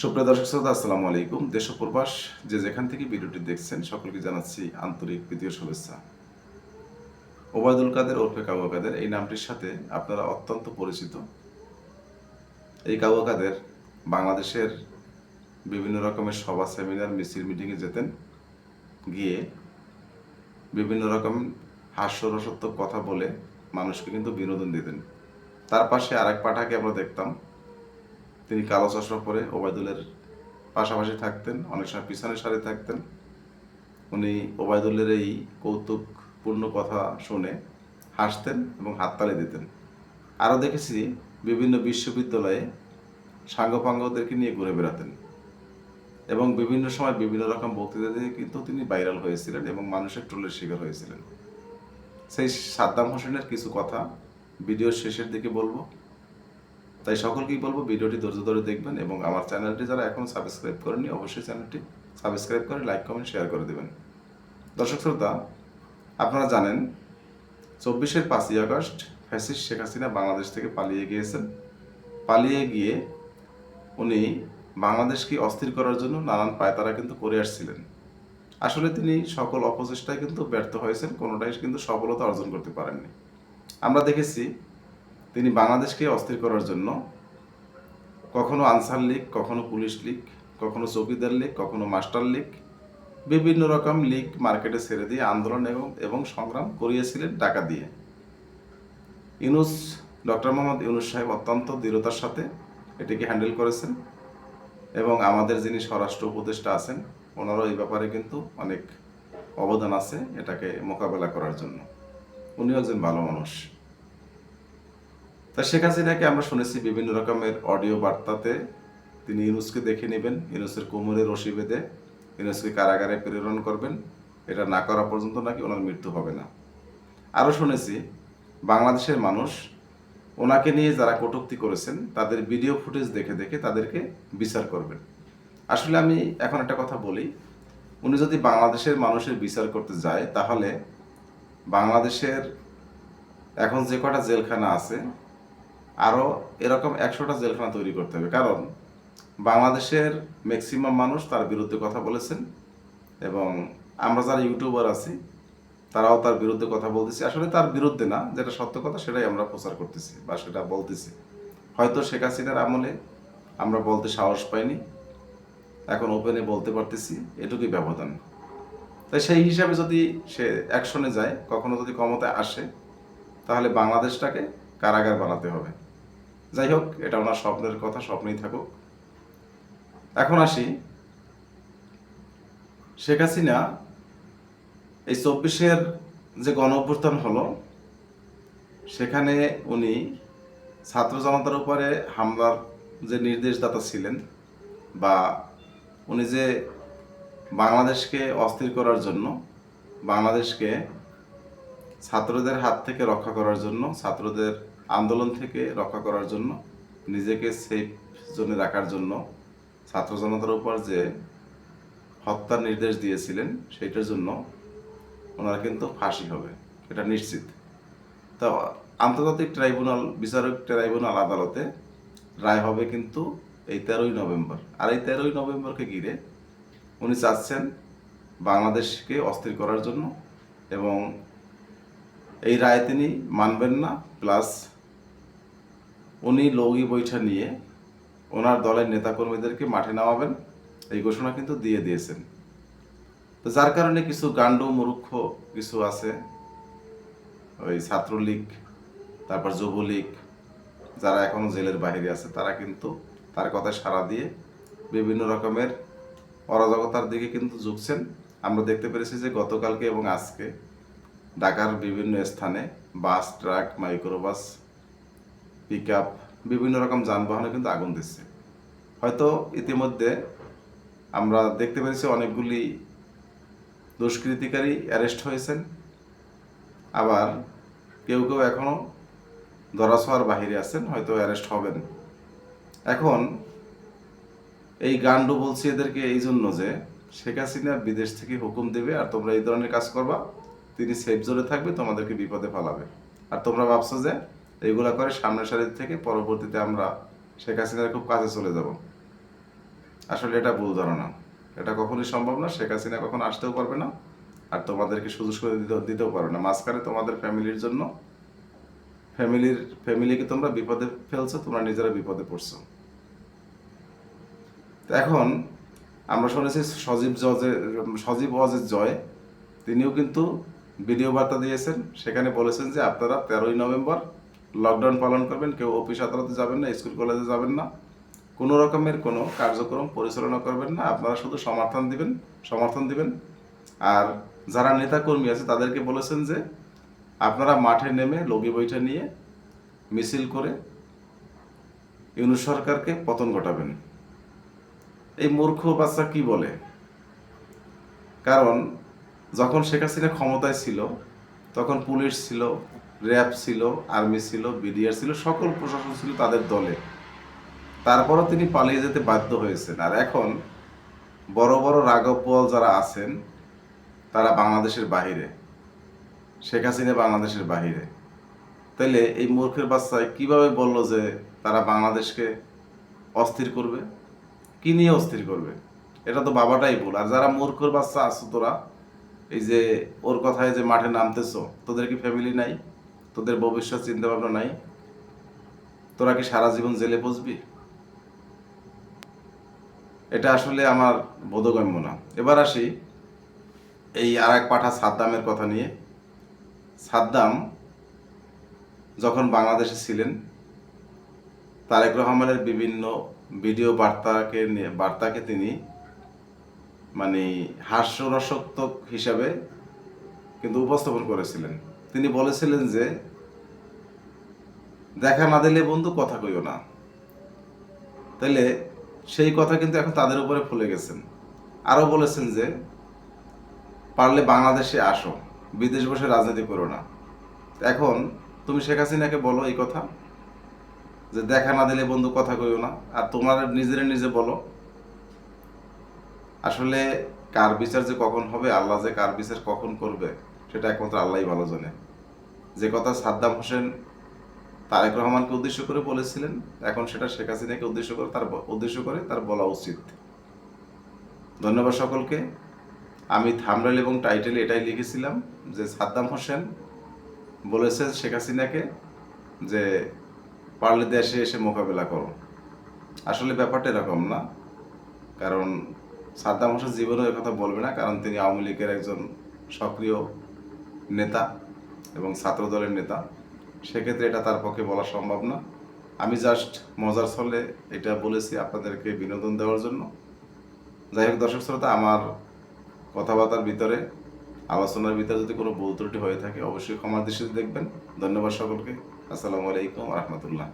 সুপ্রিয় দর্শক শ্রোতা, আসসালামু আলাইকুম। দেশ প্রবাস যে যেখান থেকে ভিডিওটি দেখছেন, সকলকে জানাচ্ছি আন্তরিক প্রীতীয় শুভেচ্ছা। ওবায়দুল কাদের ওরফে কাবু কাদের, এই নামটির সাথে আপনারা অত্যন্ত পরিচিত। এই কাবু কাদের বাংলাদেশের বিভিন্ন রকমের সভা, সেমিনার, মিছিল, মিটিংয়ে যেতেন। গিয়ে বিভিন্ন রকম হাস্যরসত্ব কথা বলে মানুষকে কিন্তু বিনোদন দিতেন। তার পাশে আরেক পাঠাকে আমরা দেখতাম। তিনি কালো চশমা পরে ওবায়দুলের পাশাপাশি থাকতেন, অনেক সময় পিছনের সারে থাকতেন। উনি ওবায়দুলের এই কৌতুকপূর্ণ কথা শুনে হাসতেন এবং হাততালি দিতেন। আরও দেখেছি বিভিন্ন বিশ্ববিদ্যালয়ে সাঙ্গপাঙ্গদেরকে নিয়ে ঘুরে বেড়াতেন এবং বিভিন্ন সময় বিভিন্ন রকম বক্তৃতা দিয়ে কিন্তু তিনি ভাইরাল হয়েছিলেন এবং মানুষের ট্রোলের শিকার হয়েছিলেন। সেই সাদ্দাম হোসেনের কিছু কথা ভিডিওর শেষের দিকে বলব। তাই সকলকেই বলব ভিডিওটি ধৈর্য ধরে দেখবেন এবং আমার চ্যানেলটি যারা এখনও সাবস্ক্রাইব করেনি অবশ্যই চ্যানেলটি সাবস্ক্রাইব করে লাইক কমেন্ট শেয়ার করে দেবেন। দর্শক শ্রোতা, আপনারা জানেন, চব্বিশের পাঁচই আগস্ট ফ্যাসিস্ট শেখ হাসিনা বাংলাদেশ থেকে পালিয়ে গিয়েছেন। পালিয়ে গিয়ে উনি বাংলাদেশকে অস্থির করার জন্য নানান পায়তারা কিন্তু করে আসছিলেন। আসলে তিনি সকল অপচেষ্টায় কিন্তু ব্যর্থ হয়েছেন, কোনোটাই কিন্তু সফলতা অর্জন করতে পারেননি। আমরা দেখেছি তিনি বাংলাদেশকে অস্থির করার জন্য কখনো আনসার লীগ, কখনো পুলিশ লীগ, কখনো চৌকিদার লীগ, কখনো মাস্টার লীগ, বিভিন্ন রকম লীগ মার্কেটে ছেড়ে দিয়ে আন্দোলন এবং এবং সংগ্রাম করিয়েছিলেন টাকা দিয়ে। ইউনুস, ডক্টর মোহাম্মদ ইউনুস সাহেব অত্যন্ত দৃঢ়তার সাথে এটিকে হ্যান্ডেল করেছেন এবং আমাদের যিনি স্বরাষ্ট্র উপদেষ্টা আছেন, ওনারও এই ব্যাপারে কিন্তু অনেক অবদান আছে এটাকে মোকাবেলা করার জন্য। উনিও একজন ভালো মানুষ। তা শেখ হাসিনাকে আমরা শুনেছি বিভিন্ন রকমের অডিও বার্তাতে। তিনি ইউনুসকে দেখে নেবেন, ইউনুসের কোমরে রশি বেঁধে ইউনুসকে কারাগারে প্রেরণ করবেন। এটা না করা পর্যন্ত নাকি ওনার মৃত্যু হবে না। আরও শুনেছি, বাংলাদেশের মানুষ ওনাকে নিয়ে যারা কটূক্তি করেছেন, তাদের ভিডিও ফুটেজ দেখে দেখে তাদেরকে বিচার করবেন। আসলে আমি এখন একটা কথা বলি, উনি যদি বাংলাদেশের মানুষের বিচার করতে যায়, তাহলে বাংলাদেশের এখন যে কটা জেলখানা আছে আরও এরকম একশোটা জেলখানা তৈরি করতে হবে। কারণ বাংলাদেশের ম্যাক্সিমাম মানুষ তার বিরুদ্ধে কথা বলেছেন এবং আমরা যারা ইউটিউবার আছি, তারাও তার বিরুদ্ধে কথা বলতেছি। আসলে তার বিরুদ্ধে না, যেটা সত্য কথা সেটাই আমরা প্রচার করতেছি বা সেটা বলতেছি। হয়তো শেখ হাসিনার আমলে আমরা বলতে সাহস পাইনি, এখন ওপেনে বলতে পারতেছি, এটুকুই ব্যবধান। তাই সেই হিসাবে যদি সে অ্যাকশনে যায়, কখনো যদি ক্ষমতায় আসে, তাহলে বাংলাদেশটাকে কারাগার বানাতে হবে। যাই হোক, এটা ওনার স্বপ্নের কথা, স্বপ্নেই থাকুক। এখন আসি। শেখ হাসিনা এই চব্বিশের যে গণ অভ্যুত্থান হলো, সেখানে উনি ছাত্র জনতার উপরে হামলার যে নির্দেশদাতা ছিলেন বা উনি যে বাংলাদেশকে অস্থির করার জন্য, বাংলাদেশকে ছাত্রদের হাত থেকে রক্ষা করার জন্য, ছাত্রদের আন্দোলন থেকে রক্ষা করার জন্য, নিজেকে সেফ জোনে রাখার জন্য ছাত্র জনতার উপর যে হত্যার নির্দেশ দিয়েছিলেন, সেইটার জন্য ওনার কিন্তু ফাঁসি হবে, এটা নিশ্চিত। তো আন্তর্জাতিক ট্রাইব্যুনাল, বিচারক ট্রাইব্যুনাল আদালতে রায় হবে কিন্তু এই তেরোই নভেম্বর। আর এই তেরোই নভেম্বরকে ঘিরে উনি চাচ্ছেন বাংলাদেশকে অস্থির করার জন্য এবং এই রায় তিনি মানবেন না, প্লাস উনি লগি বৈঠা নিয়ে ওনার দলের নেতাকর্মীদেরকে মাঠে নামাবেন। এই ঘোষণা কিন্তু দিয়ে দিয়েছেন। তো যার কারণে কিছু গান্ড মূর্খ কিছু আছে। ওই ছাত্রলীগ, তারপর যুবলীগ, যারা এখনও জেলের বাইরে আছে, তারা কিন্তু তার কথায় সাড়া দিয়ে বিভিন্ন রকমের অরাজকতার দিকে কিন্তু ঝুঁকছেন। আমরা দেখতে পেরেছি যে গতকালকে এবং আজকে ঢাকার বিভিন্ন স্থানে bus, truck, microbus pick up বিভিন্ন রকম যানবাহনে কিন্তু আগুন দিচ্ছে। হয়তো ইতিমধ্যে আমরা দেখতে পেরেছি অনেকগুলি দুষ্কৃতিকারী অ্যারেস্ট হয়েছেন। আবার কেউ কেউ এখনও ধরাছোঁয়ার বাহিরে আছেন, হয়তো অ্যারেস্ট হবেন। এখন এই গান্ডু বলছি এদেরকে এই জন্য যে শেখ হাসিনা বিদেশ থেকে হুকুম দেবে, আর তোমরা এই ধরনের কাজ করবা, তিনি সেফ জোনে থাকবে, তোমাদেরকে বিপদে ফেলাবে। আর তোমরা ভাবছ যে এইগুলা করে সামনের সারির থেকে পরবর্তীতে আমরা শেখ হাসিনার খুব কাছে চলে যাব। আসলে এটা ভুল ধারণা। এটা কখনোই সম্ভব না, শেখ হাসিনা কখনো আসতেও পারবে না, আর তোমাদেরকে সুযোগ করে দিতে, দিতেও পারবে না। মাঝখানে তোমাদের ফ্যামিলির জন্য, ফ্যামিলির, ফ্যামিলিকে তোমরা বিপদে ফেলছো, তোমরা নিজেরা বিপদে পড়ছো। এখন আমরা শুনেছি সজীব জজের সজীব ওয়াজের জয়, তিনিও কিন্তু ভিডিও বার্তা দিয়েছেন, সেখানে বলেছেন যে আপনারা তেরোই নভেম্বর লকডাউন পালন করবেন, কেউ অফিস আদালতে যাবেন না, স্কুল কলেজে যাবেন না। কোনো রকমের কোনো কার্যক্রম পরিচালনা করবেন না। আপনারা শুধু সমর্থন দিবেন সমর্থন দিবেন। আর যারা নেতাকর্মী আছে, তাদেরকে বলেছেন যে আপনারা মাঠে নেমে লগি বইটা নিয়ে মিছিল করে ইউনু সরকারকে পতন ঘটাবেন। এই মূর্খ বাচ্চা কি বলে? কারণ যখন শেখ হাসিনা ক্ষমতায় ছিল, তখন পুলিশ ছিল র্যাব ছিল, আর্মি ছিল, বিডিআর ছিল, সকল প্রশাসন ছিল তাদের দলে। তারপরও তিনি পালিয়ে যেতে বাধ্য হয়েছেন। আর এখন বড় বড় রাঘব বোয়াল যারা আছেন, তারা বাংলাদেশের বাহিরে। শেখ হাসিনা বাংলাদেশের বাহিরে। তাইলে এই মূর্খের বাচ্চায় কীভাবে বলল যে তারা বাংলাদেশকে অস্থির করবে? কি নিয়ে অস্থির করবে? এটা তো বাবাটাই ভুল। আর যারা মূর্খর বাচ্চা আছো তোরা, এই যে ওর কথায় যে মাঠে নামতেছ, তোদের কি ফ্যামিলি নাই? তোদের ভবিষ্যৎ চিন্তা ভাবনা নাই? তোরা কি সারা জীবন জেলে বসবি এটা আসলে আমার বোধগম্য না। এবার আসি এই আর এক পাঠা সাদ্দামের কথা নিয়ে। সাদ্দাম যখন বাংলাদেশে ছিলেন, তারেক রহমানের বিভিন্ন ভিডিও বার্তাকে বার্তাকে তিনি মানে হাস্যরসাত্মক হিসাবে কিন্তু উপস্থাপন করেছিলেন। তিনি বলেছিলেন যে, দেখা না দিলে বন্ধু কথা কইও না। তাইলে সেই কথা কিন্তু এখন তাদের উপরে ফুলে গেছেন আরও বলেছেন যে, পারলে বাংলাদেশে আসো, বিদেশ বসে রাজনীতি করো না। এখন তুমি শেখ হাসিনাকে বলো এই কথা, যে দেখা না দিলে বন্ধু কথা কইও না। আর তোমার নিজেরে নিজে বলো, আসলে কার বিচার যে কখন হবে, আল্লাহ যে কার বিচার কখন করবে সেটা একমাত্র আল্লাহই ভালো জানে। যে কথা সাদ্দাম হোসেন তারেক রহমানকে উদ্দেশ্য করে বলেছিলেন, এখন সেটা শেখ হাসিনাকে উদ্দেশ্য করে তার উদ্দেশ্য করে তার বলা উচিত। ধন্যবাদ সকলকে। আমি থামরেল এবং টাইটেল এটাই লিখেছিলাম যে সাদ্দাম হোসেন বলেছে শেখ হাসিনাকে যে পারলে দেশে এসে মোকাবেলা করো। আসলে ব্যাপারটা এরকম না, কারণ সাদ্দাম হোসেন জীবনেও কথা বলবে না, কারণ তিনি আওয়ামী লীগের একজন সক্রিয় নেতা এবং ছাত্র দলের নেতা, সেক্ষেত্রে এটা তার পক্ষে বলা সম্ভব না। আমি জাস্ট মজার ছলে এটা বলেছি আপনাদেরকে বিনোদন দেওয়ার জন্য। যাই হোক, দর্শক শ্রোতা, আমার কথাবার্তার ভিতরে, আলোচনার ভিতরে যদি কোনো ভুল ত্রুটি হয়ে থাকে, অবশ্যই ক্ষমার দৃষ্টিতে দেখবেন। ধন্যবাদ সকলকে। আসসালামু আলাইকুম রহমতুল্লাহ।